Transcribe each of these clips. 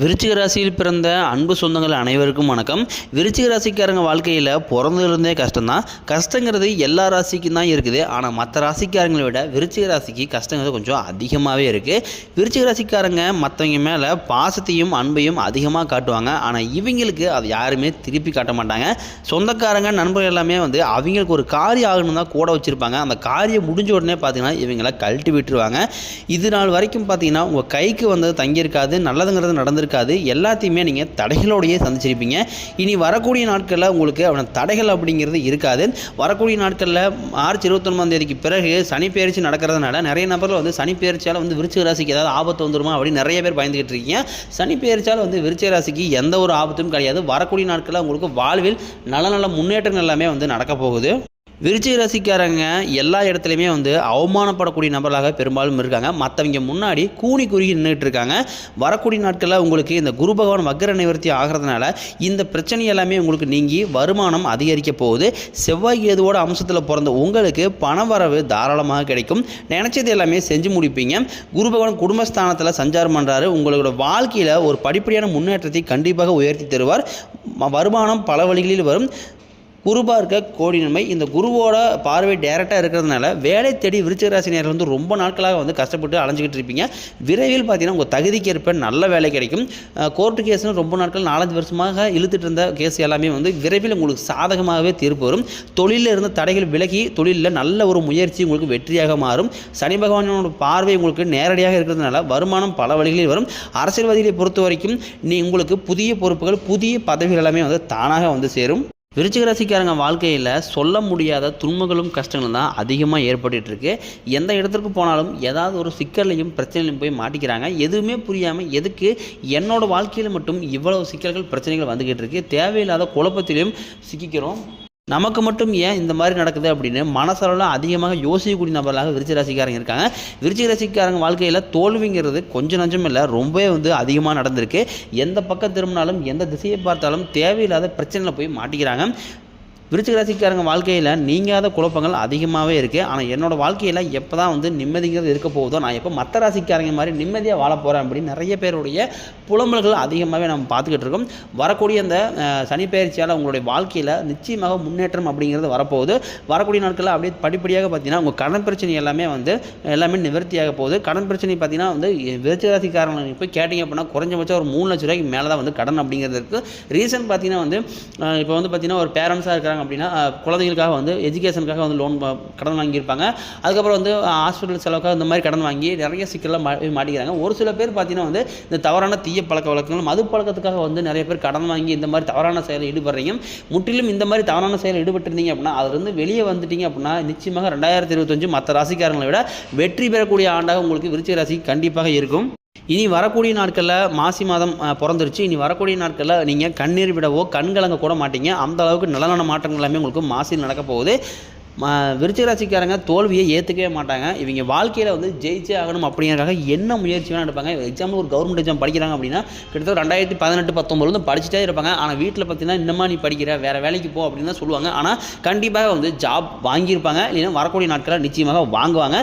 விருச்சிக ராசியில் பிறந்த அன்பு சொந்தங்கள் அனைவருக்கும் வணக்கம். விருச்சிக ராசிக்காரங்க வாழ்க்கையில் பிறந்திருந்தே கஷ்டம்தான். கஷ்டங்கிறது எல்லா ராசிக்கும் தான் இருக்குது. ஆனால் மற்ற ராசிக்காரங்களை விட விருச்சிக ராசிக்கு கஷ்டங்கிறது கொஞ்சம் அதிகமாகவே இருக்குது விருச்சிக ராசிக்காரங்க மற்றவங்க மேலே பாசத்தையும் அன்பையும் அதிகமாக காட்டுவாங்க. ஆனால் இவங்களுக்கு அது யாருமே திருப்பி காட்ட மாட்டாங்க. சொந்தக்காரங்க நண்பர்கள் எல்லாமே வந்து அவங்களுக்கு ஒரு காரியம் ஆகணும் தான் கூட வச்சுருப்பாங்க. அந்த காரியம் முடிஞ்ச உடனே பார்த்தீங்கன்னா இவங்களை கழட்டி விட்டுருவாங்க. இது நாள் வரைக்கும் பார்த்தீங்கன்னா உங்கள் கைக்கு வந்தது தங்கியிருக்காது. நல்லதுங்கிறது நடந்திருக்காது எல்லாத்தையுமே நீங்கள் தடைகளோடையே சந்திச்சிருப்பீங்க. இனி வரக்கூடிய நாட்களில் உங்களுக்கு அவன தடைகள் அப்படிங்கிறது இருக்காது. வரக்கூடிய நாட்களில் மார்ச் இருபத்தொன்பதாம் தேதிக்கு பிறகு சனி பெயர்ச்சி நடக்கிறதுனால நிறைய நபர்கள் வந்து சனி பெயர்ச்சியால் வந்து விருச்சிக ராசிக்கு ஏதாவது ஆபத்து வந்துருமா அப்படின்னு நிறைய பேர் பயந்துகிட்டு இருக்கீங்க. சனி பெயர்ச்சியால் வந்து விருச்சிக ராசிக்கு எந்த ஒரு ஆபத்தும் கிடையாது. வரக்கூடிய நாட்களில் உங்களுக்கு வாழ்வில் நல்ல நல்ல முன்னேற்றங்கள் எல்லாமே வந்து நடக்க போகுது. விருச்சிக ராசிக்காரங்க எல்லா இடத்துலையுமே வந்து அவமானப்படக்கூடிய நபர்களாக பெரும்பாலும் இருக்காங்க. மற்றவங்க முன்னாடி கூனி குறுகி நின்றுட்டு இருக்காங்க. வரக்கூடிய நாட்களில் உங்களுக்கு இந்த குரு பகவான் வக்கர நிவர்த்தி ஆகிறதுனால இந்த பிரச்சனை எல்லாமே உங்களுக்கு நீங்கி வருமானம் அதிகரிக்க போகுது. செவ்வாய் கேதுவோட அம்சத்தில் பிறந்த உங்களுக்கு பண வரவு தாராளமாக கிடைக்கும். நினச்சது எல்லாமே செஞ்சு முடிப்பீங்க. குரு பகவான் குடும்பஸ்தானத்தில் சஞ்சாரம் பண்ணுறாரு உங்களோட வாழ்க்கையில் ஒரு படிப்படியான முன்னேற்றத்தை கண்டிப்பாக உயர்த்தி தருவார். வருமானம் பல வழிகளில் வரும். குரு பார்க்க கோடி நன்மை. இந்த குருவோட பார்வை டேரெக்டாக இருக்கிறதுனால வேலை தேடி விருச்சிக வந்து ரொம்ப நாட்களாக வந்து கஷ்டப்பட்டு அலைஞ்சிக்கிட்டு இருப்பீங்க. விரைவில் பார்த்தீங்கன்னா உங்கள் தகுதிக்கு ஏற்ப நல்ல வேலை கிடைக்கும். கோர்ட்டு கேஸ்னு ரொம்ப நாட்கள் நாலஞ்சு வருஷமாக இழுத்துட்டு இருந்த கேஸ் எல்லாமே வந்து விரைவில் உங்களுக்கு சாதகமாகவே தீர்ப்பு வரும். தொழிலில் இருந்த தடைகள் விலகி தொழிலில் நல்ல ஒரு முயற்சி உங்களுக்கு வெற்றியாக மாறும். சனி பகவானோட பார்வை உங்களுக்கு நேரடியாக இருக்கிறதுனால வருமானம் பல வழிகளில் வரும். அரசியல்வாதிகளை பொறுத்த வரைக்கும் நீ உங்களுக்கு புதிய பொறுப்புகள் புதிய பதவிகள் எல்லாமே வந்து தானாக வந்து சேரும். விருச்சிக ராசிக்காரங்க வாழ்க்கையில் சொல்ல முடியாத துன்பங்களும் கஷ்டங்களும் தான் அதிகமாக ஏற்பட்டு இருக்கு. எந்த இடத்துக்கு போனாலும் ஏதாவது ஒரு சிக்கல்லையும் பிரச்சனையிலும் போய் மாட்டிக்கிறாங்க. எதுவுமே புரியாமல் எதுக்கு என்னோட வாழ்க்கையில் மட்டும் இவ்வளவு சிக்கல்கள் பிரச்சனைகள் வந்துக்கிட்டு இருக்கு. தேவையில்லாத குழப்பத்திலையும் சிக்கிக்கிறோம். நமக்கு மட்டும் ஏன் இந்த மாதிரி நடக்குது அப்படின்னு மனசளவில் அதிகமாக யோசிக்கக்கூடிய நபர்களாக விருச்சிக ராசிக்காரங்க இருக்காங்க. விருச்சிக ராசிக்காரங்க வாழ்க்கையில் தோல்விங்கிறது கொஞ்சம் நஞ்சம் இல்லை ரொம்பவே வந்து அதிகமாக நடந்திருக்கு. எந்த பக்கம் திரும்பினாலும் எந்த திசையை பார்த்தாலும் தேவையில்லாத பிரச்சனையில் போய் மாட்டிக்கிறாங்க. விருச்சிக ராசிக்காரங்க வாழ்க்கையில் நீங்காத குழப்பங்கள் அதிகமாகவே இருக்குது ஆனால் என்னோட வாழ்க்கையில் எப்போ தான் வந்து நிம்மதிங்கிறது இருக்க போகுதோ நான் எப்போ மற்ற ராசிக்காரங்க மாதிரி நிம்மதியாக வாழ போகிறேன் அப்படின்னு நிறைய பேருடைய புலம்பல்கள் அதிகமாகவே நம்ம பார்த்துக்கிட்டு இருக்கோம். வரக்கூடிய அந்த சனி பயிற்சியால் உங்களுடைய வாழ்க்கையில் நிச்சயமாக முன்னேற்றம் அப்படிங்கிறது வரப்போகுது. வரக்கூடிய நாட்களில் அப்படியே படிப்படியாக பார்த்தீங்கன்னா உங்கள் கடன் பிரச்சனை எல்லாமே வந்து எல்லாமே நிவர்த்தியாக போகுது. கடன் பிரச்சனை பார்த்தீங்கன்னா வந்து விருச்சிக ராசிக்காரங்க போய் கேட்டிங்க அப்படின்னா குறைஞ்சபட்சம் ஒரு மூணு லட்ச ரூபாய்க்கு மேலே தான் வந்து கடன் அப்படிங்கிறது இருக்குது ரீசன் பார்த்தீங்கன்னா வந்து இப்போ வந்து பார்த்தீங்கன்னா ஒரு பேரண்ட்ஸாக அப்படின்னா குழந்தைங்களுக்காக குழந்தைகளுக்காக வந்து எஜுகேஷனுக்காக வந்து லோன் கடன் வாங்கியிருப்பாங்க. அதுக்கப்புறம் வந்து ஹாஸ்பிட்டல் செலவுக்காக இந்த மாதிரி கடன் வாங்கி நிறைய சிக்கலாம் மா மாட்டிக்கிறாங்க. ஒரு சில பேர் பார்த்தீங்கன்னா வந்து இந்த தவறான தீய பழக்க வழக்கங்கள் மது பழக்கத்துக்காக வந்து நிறைய பேர் கடன் வாங்கி இந்த மாதிரி தவறான செயலில் ஈடுபடுறீங்க. முற்றிலும் இந்த மாதிரி தவறான செயலில் ஈடுபட்டிருந்தீங்க அப்படின்னா அதுலேருந்து வெளியே வந்துட்டீங்க அப்படின்னா நிச்சயமாக ரெண்டாயிரத்தி இருபத்தஞ்சு மற்ற ராசிக்காரங்களை விட வெற்றி பெறக்கூடிய ஆண்டாக உங்களுக்கு விருச்சிக ராசி கண்டிப்பாக இருக்கும். இனி வரக்கூடிய நாட்களில் மாசி மாதம் பிறந்துருச்சு. இனி வரக்கூடிய நாட்களில் நீங்கள் கண்ணீர் விடவோ கண்கலங்க கூட மாட்டீங்க. அந்த அளவுக்கு நல்ல நல்ல மாற்றங்கள் எல்லாமே உங்களுக்கு மாசியில் நடக்க போகுது. விருச்சிக ராசிக்காரங்க தோல்வியை ஏற்றுக்கவே மாட்டாங்க. இவங்க வாழ்க்கையில் வந்து ஜெயிச்சே ஆகணும் அப்படிங்கிறக்காக என்ன முயற்சி வேணால் எடுப்பாங்க. எக்ஸாம்பிள் ஒரு கவர்மெண்ட் எக்ஸாம் படிக்கிறாங்க அப்படின்னா கிட்டத்தட்ட ரெண்டாயிரத்தி பதினெட்டு பத்தொம்பதுலேருந்து வந்து படிச்சுட்டே இருப்பாங்க. ஆனால் வீட்டில் பார்த்தீங்கன்னா இன்னமா நீ படிக்கிற வேறு வேலைக்கு போ அப்படின்னு தான் சொல்லுவாங்க. ஆனால் கண்டிப்பாக வந்து ஜாப் வாங்கியிருப்பாங்க. இல்லைன்னா வரக்கூடிய நாட்களில் நிச்சயமாக வாங்குவாங்க.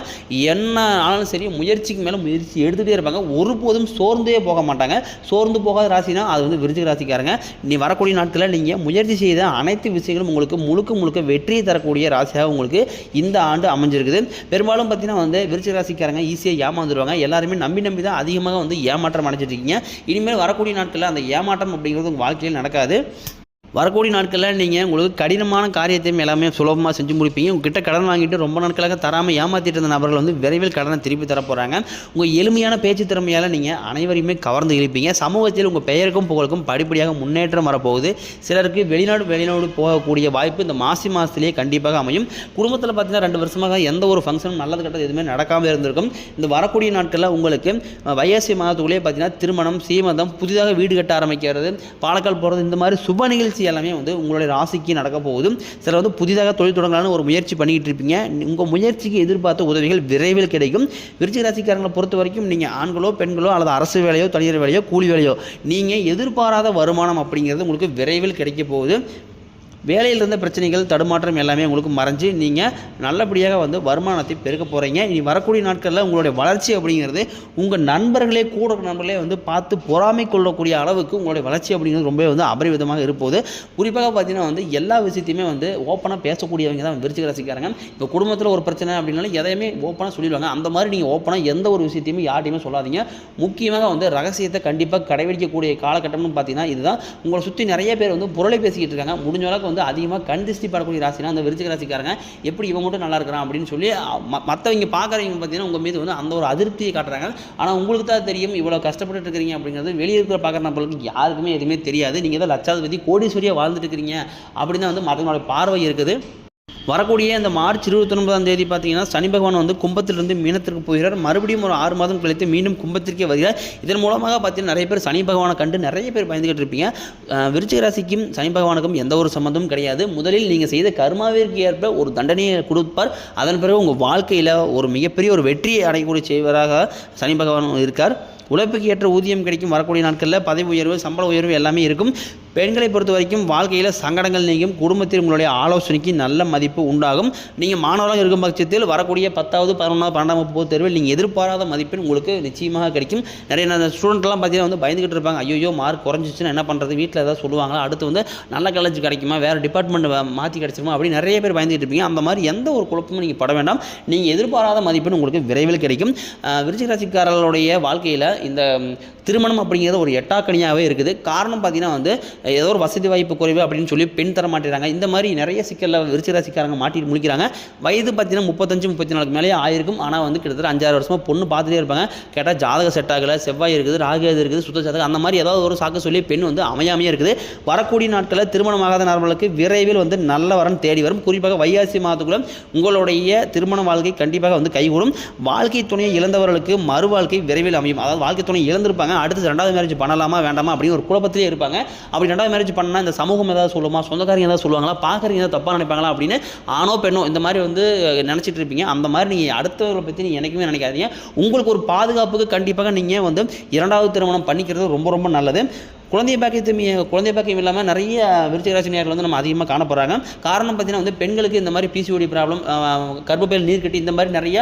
என்ன ஆனாலும் சரி முயற்சிக்கு மேலே முயற்சி எடுத்துகிட்டே இருப்பாங்க. ஒருபோதும் சோர்ந்தே போக மாட்டாங்க. சோர்ந்து போகாத ராசினா அது வந்து விருச்சிக ராசிக்காரங்க நீ வரக்கூடிய நாட்களில் நீங்கள் முயற்சி செய்த அனைத்து விஷயங்களும் உங்களுக்கு முழுக்க முழுக்க வெற்றியை தரக்கூடிய ராசியாக உங்களுக்கு இந்த ஆண்டு அமைஞ்சிருக்குது. பெரும்பாலும் பார்த்தீங்கன்னா வந்து விருச்சிக ராசிக்காரங்க ஈஸியாக ஏமாந்துருவாங்க. எல்லாருமே நம்பி நம்பி தான் அதிகமாக வந்து ஏமாற்றம் அடைஞ்சிட்டு இருக்கீங்க. இனிமேல் வரக்கூடிய நாட்களில் அந்த ஏமாற்றம் அப்படிங்கிறது உங்கள் வாழ்க்கையில் நடக்காது. வரக்கூடிய நாட்களில் நீங்கள் உங்களுக்கு கடினமான காரியத்தையும் எல்லாமே சுலபமாக செஞ்சு முடிப்பீங்க. உங்ககிட்ட கடன் வாங்கிட்டு ரொம்ப நாட்களாக தராமல் ஏமாற்றிட்டு இருந்த நபர்கள் வந்து விரைவில் கடனை திருப்பி தர போகிறாங்க உங்கள் எளிமையான பேச்சு திறமையால் நீங்கள் அனைவரையுமே கவர்ந்து இருப்பீங்க சமூகத்தில் உங்கள் பெயருக்கும் புகழுக்கும் படிப்படியாக முன்னேற்றம் வரப்போகுது. சிலருக்கு வெளிநாடு வெளிநாடு போகக்கூடிய வாய்ப்பு இந்த மாசி மாதத்திலேயே கண்டிப்பாக அமையும். குடும்பத்தில் பார்த்தீங்கன்னா ரெண்டு வருஷமாக எந்த ஒரு ஃபங்க்ஷனும் நல்லது கட்டது எதுவுமே நடக்காமல் இருந்திருக்கும். இந்த வரக்கூடிய நாட்களில் உங்களுக்கு வயசு வைகாசி மாதத்துக்குள்ளேயே பார்த்தீங்கன்னா திருமணம் சீமந்தம் புதிதாக வீடு கட்ட ஆரம்பிக்கிறது பாலக்கால் போகிறது இந்த மாதிரி சுப நிகழ்ச்சி எல்லாமே வந்து உங்களுடைய ராசிக்கு நடக்க போகுது சில வந்து புதிதாக தொழில் தொடங்கலாம்னு ஒரு முயற்சி பண்ணிக்கிட்டு இருப்பீங்க உங்கள் முயற்சிக்கு எதிர்பார்த்த உதவிகள் விரைவில் கிடைக்கும். விருச்சிக ராசிக்காரங்களை பொறுத்த வரைக்கும் நீங்கள் ஆண்களோ பெண்களோ அல்லது அரசு வேலையோ தனியார் வேலையோ கூலி வேலையோ நீங்கள் எதிர்பாராத வருமானம் அப்படிங்கிறது உங்களுக்கு விரைவில் கிடைக்க போகுது. வேலையில் இருந்த பிரச்சனைகள் தடுமாற்றம் எல்லாமே உங்களுக்கு மறைஞ்சு நீங்கள் நல்லபடியாக வந்து வருமானத்தை பெருக்க போகிறீங்க இனி வரக்கூடிய நாட்களில் உங்களுடைய வளர்ச்சி அப்படிங்கிறது உங்கள் நண்பர்களே கூட நண்பர்களே வந்து பார்த்து பொறாமை கொள்ளக்கூடிய அளவுக்கு உங்களுடைய வளர்ச்சி அப்படிங்கிறது ரொம்ப வந்து அபரிவிதமாக இருப்போது. குறிப்பாக பார்த்தீங்கன்னா வந்து எல்லா விஷயத்தையுமே வந்து ஓப்பனாக பேசக்கூடியவங்க தான் விருச்சிக ராசிக்காரங்க. இப்போ குடும்பத்தில் ஒரு பிரச்சனை அப்படின்னாலும் எதையுமே ஓப்பனாக சொல்லிடுவாங்க. அந்த மாதிரி நீங்கள் ஓப்பனாக எந்த ஒரு விஷயத்தையுமே யார்ட்டையுமே சொல்லாதீங்க. முக்கியமாக வந்து ரகசியத்தை கண்டிப்பாக கடைபிடிக்கக்கூடிய காலகட்டம்னு பார்த்தீங்கன்னா இதுதான். உங்களை சுற்றி நிறைய பேர் வந்து புரளை பேசிக்கிட்டு இருக்காங்க. முடிஞ்ச அளவுக்கு வந்து அதிகமாக கண் திருஷ்டி படக்கூடிய ராசினா அந்த விருச்சிக ராசிக்காரங்க எப்படி இவன் மட்டும் நல்லா இருக்கிறான் அப்படின்னு சொல்லி மற்றவங்க பார்க்குறவங்க பார்த்தீங்கன்னா உங்கள் மீது வந்து அந்த ஒரு அதிருப்தியை காட்டுறாங்க. ஆனால் உங்களுக்கு தான் தெரியும் இவ்வளோ கஷ்டப்பட்டு இருக்கிறீங்க அப்படிங்கிறது வெளியே இருக்கிற பார்க்குற நம்மளுக்கு யாருக்குமே எதுவுமே தெரியாது. நீங்கள் தான் லட்சாதிபதி கோடீஸ்வரியாக வாழ்ந்துட்டு இருக்கிறீங்க அப்படின்னு தான் வந்து மற்றவங்களோட பார்வை இருக்குது. வரக்கூடிய இந்த மார்ச் இருபத்தி ஒன்பதாம் தேதி பார்த்தீங்கன்னா சனி பகவான் வந்து கும்பத்திலிருந்து மீனத்திற்கு போகிறார். மறுபடியும் ஒரு ஆறு மாதம் கழித்து மீண்டும் கும்பத்திற்கே வருகிறார். இதன் மூலமாக பார்த்தீங்கன்னா நிறைய பேர் சனி பகவானை கண்டு நிறைய பேர் பயந்துகிட்டு இருப்பீங்க. விருச்சிக ராசிக்கும் சனி பகவானுக்கும் எந்த ஒரு சம்மந்தமும் கிடையாது. முதலில் நீங்கள் செய்த கர்மாவிற்கு ஏற்ப ஒரு தண்டனையை கொடுப்பார். அதன் பிறகு உங்கள் வாழ்க்கையில் ஒரு மிகப்பெரிய ஒரு வெற்றியை அடையக்கூடிய செய்வராக சனி பகவான் இருக்கார். உழைப்புக்கு ஏற்ற ஊதியம் கிடைக்கும் வரக்கூடிய நாட்களில் பதவி உயர்வு சம்பள உயர்வு எல்லாமே இருக்கும். பெண்களை பொறுத்த வரைக்கும் வாழ்க்கையில் சங்கடங்கள் நீங்கும். குடும்பத்தில் உங்களுடைய ஆலோசனைக்கு நல்ல மதிப்பு உண்டாகும். நீங்கள் மாணவராக இருக்கும் பட்சத்தில் வரக்கூடிய பத்தாவது பதினொன்றாவது பன்னெண்டாம் வகுப்பு தேர்வில் நீங்கள் எதிர்பாராத மதிப்பெண் உங்களுக்கு நிச்சயமாக கிடைக்கும். நிறைய ஸ்டூடெண்ட்லாம் பார்த்தீங்கன்னா வந்து பயந்துகிட்டு இருப்பாங்க. ஐயோ மார்க் குறைஞ்சிச்சுன்னா என்ன பண்ணுறது வீட்டில் ஏதாவது சொல்லுவாங்களா? அடுத்து வந்து நல்ல காலேஜ் கிடைக்குமா? வேறு டிபார்ட்மெண்ட் மாற்றி கிடைச்சிருமா அப்படி நிறைய பேர் பயந்துகிட்டு இருப்பீங்க. அந்த மாதிரி எந்த ஒரு குழப்பமும் நீங்கள் பட வேண்டாம். நீங்கள் எதிர்பாராத மதிப்பெண் உங்களுக்கு விரைவில் கிடைக்கும். அஹ் விருச்சிக ராசிக்காரர்களுடைய வாழ்க்கையில் இந்த திருமணம் அப்படிங்கிறது ஒரு எட்டாக்கணியாகவே இருக்குது. காரணம் பார்த்தீங்கன்னா வந்து ஏதோ ஒரு வசதி வாய்ப்பு குறைவு அப்படின்னு சொல்லி பெண் தர மாட்டேறாங்க. இந்த மாதிரி நிறைய சிக்கலில் விருச்சிராசிக்காரங்க மாட்டி முழிக்கிறாங்க முடிக்கிறாங்க. வயது பார்த்தீங்கன்னா முப்பத்தஞ்சு முப்பத்தி நாலுக்கு மேலேயே ஆயிருக்கும். ஆனால் வந்து கிட்டத்தட்ட அஞ்சாறு வருஷமாக பொண்ணு பார்த்துட்டே இருப்பாங்க. கேட்டால் ஜாதக செட் ஆகலை செவ்வாய் இருக்குது ராகேது இருக்குது சுத்த ஜாதகம். அந்த மாதிரி ஏதாவது ஒரு சாக்கு சொல்லி பெண் வந்து அமையாமையே இருக்குது. வரக்கூடிய நாட்களில் திருமணமாகாத நபர்களுக்கு விரைவில் வந்து நல்ல வரன் தேடி வரும். குறிப்பாக வைகாசி மாதத்துக்குள்ள உங்களுடைய திருமண வாழ்க்கை கண்டிப்பாக வந்து கைகூடும். வாழ்க்கை துணையை இழந்தவர்களுக்கு மறு வாழ்க்கை விரைவில் அமையும். அதாவது வாழ்க்கை துணை இழந்திருப்பாங்க. அடுத்து ரெண்டாவது மேரேஜ் பண்ணலாமா வேண்டாமா அப்படின்னு ஒரு குழப்பத்திலே இருப்பாங்க. அப்படி ரெண்டாவது மேரேஜ் பண்ணால் இந்த சமூகம் ஏதாவது சொல்லுமா சொந்தக்காரங்க ஏதாவது சொல்லுவாங்களா பார்க்குறீங்க ஏதாவது தப்பாக நினைப்பாங்களா அப்படின்னு ஆணோ பெண்ணோ இந்த மாதிரி வந்து நினச்சிட்டு இருப்பீங்க. அந்த மாதிரி நீங்கள் அடுத்தவர்களை பற்றி நீங்கள் எனக்குமே நினைக்காதீங்க. உங்களுக்கு ஒரு பாதுகாப்புக்கு கண்டிப்பாக நீங்கள் வந்து இரண்டாவது திருமணம் பண்ணிக்கிறது ரொம்ப ரொம்ப நல்லது. குழந்தை பாக்கியத்தை குழந்தை பாக்கியம் இல்லாமல் நிறைய விருச்சிக ராசி வந்து நம்ம அதிகமாக காணப்படுறாங்க காரணம் பார்த்தீங்கன்னா வந்து பெண்களுக்கு இந்த மாதிரி பிசிஓடி ப்ராப்ளம் கர்ப்பப்பையில் நீர் கட்டி இந்த மாதிரி நிறைய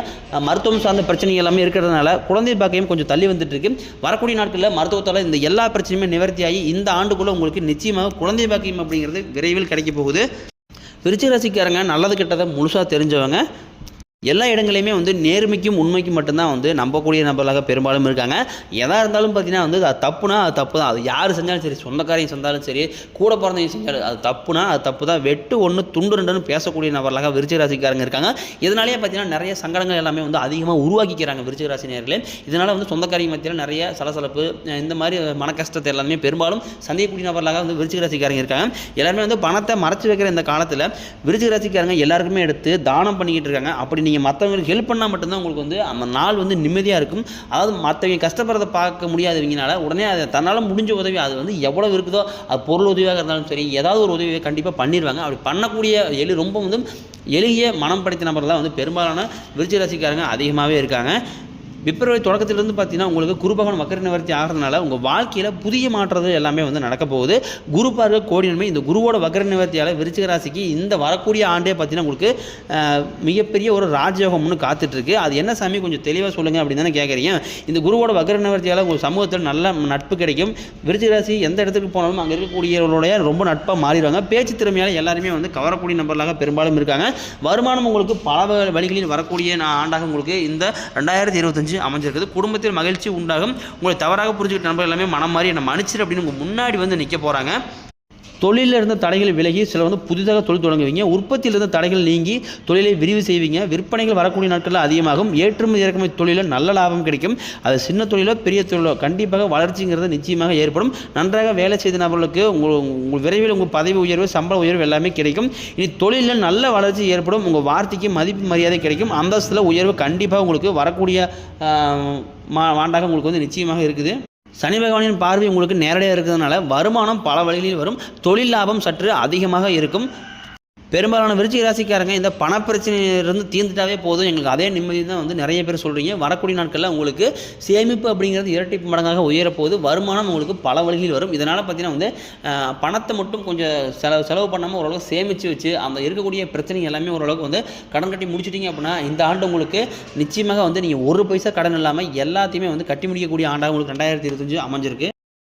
மருத்துவம் சார்ந்த பிரச்சனைகள் எல்லாமே இருக்கிறதுனால குழந்தை பாக்கியம் கொஞ்சம் தள்ளி வந்துட்டு இருக்கு வரக்கூடிய நாட்களில் மருத்துவத்தால் இந்த எல்லா பிரச்சனையுமே நிவர்த்தியாகி இந்த ஆண்டுக்குள்ளே உங்களுக்கு நிச்சயமாக குழந்தை பாக்கியம் அப்படிங்கிறது விரைவில் கிடைக்க போகுது. விருச்சிகராசிக்காரங்க நல்லது கெட்டதை முழுசாக தெரிஞ்சவங்க. எல்லா இடங்களையுமே வந்து நேர்மைக்கும் உண்மைக்கும் மட்டும்தான் வந்து நம்பக்கூடிய நபர்களாக பெரும்பாலும் இருக்காங்க. எதாக இருந்தாலும் பார்த்தீங்கன்னா வந்து அது தப்புனா அது தப்பு தான் அது யார் செஞ்சாலும் சரி சொந்தக்காரையும் செஞ்சாலும் சரி கூட பிறந்தவங்க செஞ்சாலும் அது தப்புனா அது தப்பு தான் வெட்டு ஒன்று துண்டு ரெண்டுன்னு பேசக்கூடிய நபர்களாக விருச்சிக ராசிக்காரங்க இருக்காங்க. இதனாலேயே பார்த்தீங்கன்னா நிறைய சங்கடங்கள் எல்லாமே வந்து அதிகமாக உருவாக்கிக்கிறாங்க விருச்சிக ராசி நேர்களே இதனால் வந்து சொந்தக்காரங்க மத்தியில் நிறைய சலசலப்பு இந்த மாதிரி மன கஷ்டத்தை எல்லாமே பெரும்பாலும் சந்தேகக்கூடிய நபர்களாக வந்து விருச்சிக ராசிக்காரங்க இருக்காங்க. எல்லாருமே வந்து பணத்தை மறைச்சு வைக்கிற இந்த காலத்தில் விருச்சிக ராசிக்காரங்க எல்லாருக்குமே எடுத்து தானம் பண்ணிக்கிட்டு இருக்காங்க. அப்படி நீங்கள் மற்றவங்களுக்கு ஹெல்ப் பண்ணால் மட்டும்தான் உங்களுக்கு வந்து அந்த நாள் வந்து நிம்மதியாக இருக்கும். அதாவது மற்றவங்க கஷ்டப்படுறதை பார்க்க முடியாதவங்கனால உடனே அதை தன்னால் முடிஞ்ச உதவி அது வந்து எவ்வளோ இருக்குதோ அது பொருள் உதவியாக இருந்தாலும் சரி ஏதாவது ஒரு உதவியை கண்டிப்பாக பண்ணிடுவாங்க அப்படி பண்ணக்கூடிய எளி ரொம்ப வந்து எளிய மனம் படைத்த நபர் தான் வந்து பெரும்பாலான விருச்சிக ராசிக்காரங்க அதிகமாகவே இருக்காங்க. பிப்ரவரி தொடக்கத்திலிருந்து பார்த்தீங்கன்னா உங்களுக்கு குரு மக்கர நிவர்த்தி ஆகிறதுனால உங்கள் வாழ்க்கையில் புதிய மாற்றங்கள் எல்லாமே வந்து நடக்க போகுது. குரு பார்க்க கோடி நன்மை இந்த குருவோட வக்கர நிவர்த்தியால் விருச்சிக ராசிக்கு இந்த வரக்கூடிய ஆண்டே பார்த்தீங்கன்னா உங்களுக்கு மிகப்பெரிய ஒரு ராஜயோகம்னு காத்துட்ருக்கு. அது என்ன சாமி? கொஞ்சம் தெளிவாக சொல்லுங்கள் அப்படின்னு தானே கேட்குறீங்க இந்த குருவோட வக்கர நிவர்த்தியால் உங்கள் சமூகத்தில் நல்ல நட்பு கிடைக்கும். விருச்சிக ராசி எந்த இடத்துக்கு போனாலும் அங்கே இருக்கக்கூடியவர்களுடைய ரொம்ப நட்பாக மாறிடுவாங்க. பேச்சு திறமையால் எல்லாருமே வந்து கவரக்கூடிய நபர்களாக பெரும்பாலும் இருக்காங்க. வருமானம் உங்களுக்கு பல வழிகளில் வரக்கூடிய ஆண்டாக உங்களுக்கு இந்த ரெண்டாயிரத்தி இருபத்தஞ்சு அமைஞ்சிருக்குது. குடும்பத்தில் மகிழ்ச்சி உண்டாகும். உங்களை தவறாக புரிஞ்சுக்கிட்ட நண்பர்கள் எல்லாமே மனம் மாறி என்னை மன்னிச்சிரு அப்படின்னு உங்கள் முன்னாடி வந்து நிற்க போகிறாங்க தொழிலில் இருந்த தடைகள் விலகி சில வந்து புதிதாக தொழில் தொடங்குவீங்க. உற்பத்தியில் இருந்த தடைகள் நீங்கி தொழிலை விரிவு செய்வீங்க. விற்பனைகள் வரக்கூடிய நாட்களில் அதிகமாகும். ஏற்றுமதி இறக்குமதி தொழிலில் நல்ல லாபம் கிடைக்கும். அது சின்ன தொழிலோ பெரிய தொழிலோ கண்டிப்பாக வளர்ச்சிங்கிறது நிச்சயமாக ஏற்படும். நன்றாக வேலை செய்த நபர்களுக்கு உங்கள் உங்கள் விரைவில் உங்கள் பதவி உயர்வு சம்பள உயர்வு எல்லாமே கிடைக்கும். இனி தொழிலில் நல்ல வளர்ச்சி ஏற்படும். உங்கள் வார்த்தைக்கு மதிப்பு மரியாதை கிடைக்கும். அந்தஸ்தில் உயர்வு கண்டிப்பாக உங்களுக்கு வரக்கூடிய மா ஆண்டாக உங்களுக்கு வந்து நிச்சயமாக இருக்குது. சனி பகவானின் பார்வை உங்களுக்கு நேரடியாக இருக்கிறதுனால வருமானம் பல வழிகளில் வரும். தொழில் லாபம் சற்று அதிகமாக இருக்கும். பெரும்பாலான விருச்சிக ராசிக்காரங்க இந்த பணப்பிரச்சனையிலிருந்து தீர்ந்துட்டாவே போதும். எங்களுக்கு அதே நிம்மதி தான் வந்து நிறைய பேர் சொல்கிறீங்க வரக்கூடிய நாட்களில் உங்களுக்கு சேமிப்பு அப்படிங்கிறது இரட்டிப்பு மடங்காக உயரப்போகுது. வருமானம் உங்களுக்கு பல வழிகளில் வரும். இதனால் பார்த்தீங்கன்னா வந்து பணத்தை மட்டும் கொஞ்சம் செலவு செலவு பண்ணாமல் ஓரளவுக்கு சேமித்து வச்சு அந்த இருக்கக்கூடிய பிரச்சனை எல்லாமே ஓரளவுக்கு வந்து கடன் கட்டி முடிச்சிட்டிங்க அப்படின்னா இந்த ஆண்டு உங்களுக்கு நிச்சயமாக வந்து நீங்கள் ஒரு பைசா கடன் இல்லாமல் எல்லாத்தையுமே வந்து கட்டி முடிக்கக்கூடிய ஆண்டாக உங்களுக்கு ரெண்டாயிரத்தி இருபத்தஞ்சு அமைஞ்சிருக்கு.